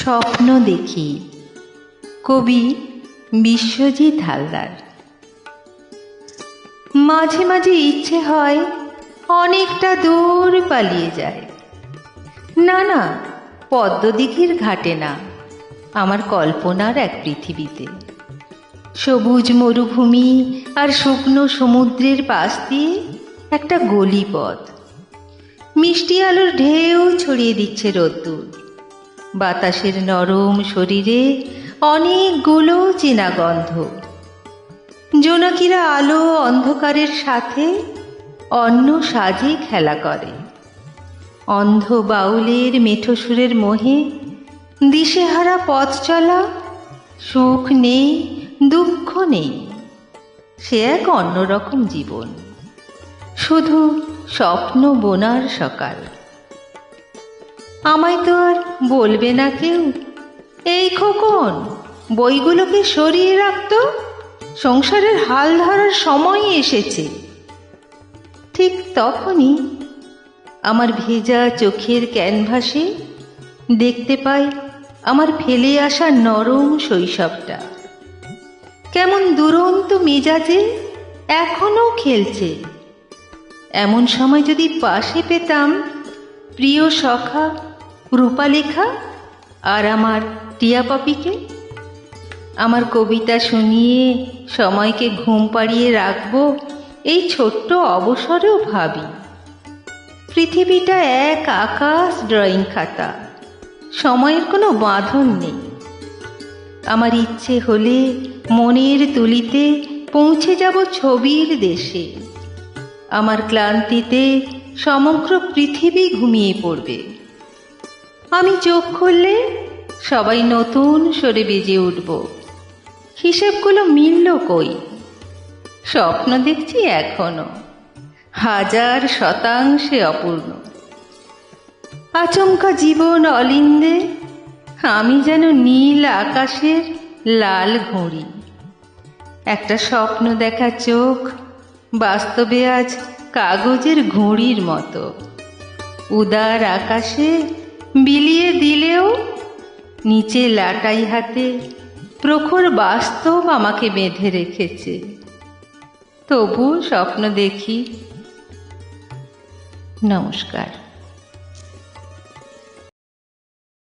স্বপ্ন দেখি। কবি বিশ্বজিৎ হালদার। মাঝে মাঝে ইচ্ছে হয় অনেকটা দূর পালিয়ে যায়। না না, পদ্মদিঘির ঘাটে না, আমার কল্পনার এক পৃথিবীতে। সবুজ মরুভূমি আর শুকনো সমুদ্রের পাশ দিয়ে একটা গলিপথ। মিষ্টি আলোর ঢেউ ছড়িয়ে দিচ্ছে রোদ্দুর। বাতাসের নরম শরীরে অনেকগুলো চেনা গন্ধ। জোনাকিরা আলো অন্ধকারের সাথে অন্য সাজে খেলা করে। অন্ধ বাউলের মেঠো সুরের মোহে দিশেহারা পথ চলা সুখ নেই, দুঃখ নেই, সে এক অন্যরকম জীবন। শুধু স্বপ্ন বোনার সকাল। আমায় তো আর বলবে না কেউ। এই খোকন, বইগুলোকে সরিয়ে রাখতো সংসারের হাল ধরার সময় এসেছে। ঠিক তখনই আমার ভেজা চোখের ক্যানভাসে দেখতে পাই আমার ফেলে আসা নরম শৈশবটা। কেমন দুরন্ত মেজাজে এখনও খেলছে। এমন সময় যদি পাশে পেতাম, প্রিয় সখা রূপালেখা আর আমার টিয়া পাপিকে। আমার কবিতা শুনিয়ে সময়কে ঘুম পাড়িয়ে রাখব, এই ছোট্ট অবসরেও ভাবি। পৃথিবীটা এক আকাশ ড্রয়িং খাতা, সময়ের কোনো বাঁধন নেই। আমার ইচ্ছে হলে মনের তুলিতে পৌঁছে যাব ছবির দেশে। আমার ক্লান্তিতে সমগ্র পৃথিবী ঘুমিয়ে পড়বে। আমি চোখ খুললে সবাই নতুন সরে বেজে উঠব। হিসেবগুলো মিলল কই? স্বপ্ন দেখছি এখনও। হাজার শতাংশে অপূর্ণ। আচমকা জীবন অলিন্দে আমি যেন নীল আকাশের লাল ঘড়ি। একটা স্বপ্ন দেখা চোখ, বাস্তবে আজ কাগজের ঘুড়ির মতো। উদার আকাশে বিলিয়ে দিলেও নিচে লাটাই হাতে প্রখর বাস্তব আমাকে বেঁধে রেখেছে। তবু স্বপ্ন দেখি। নমস্কার।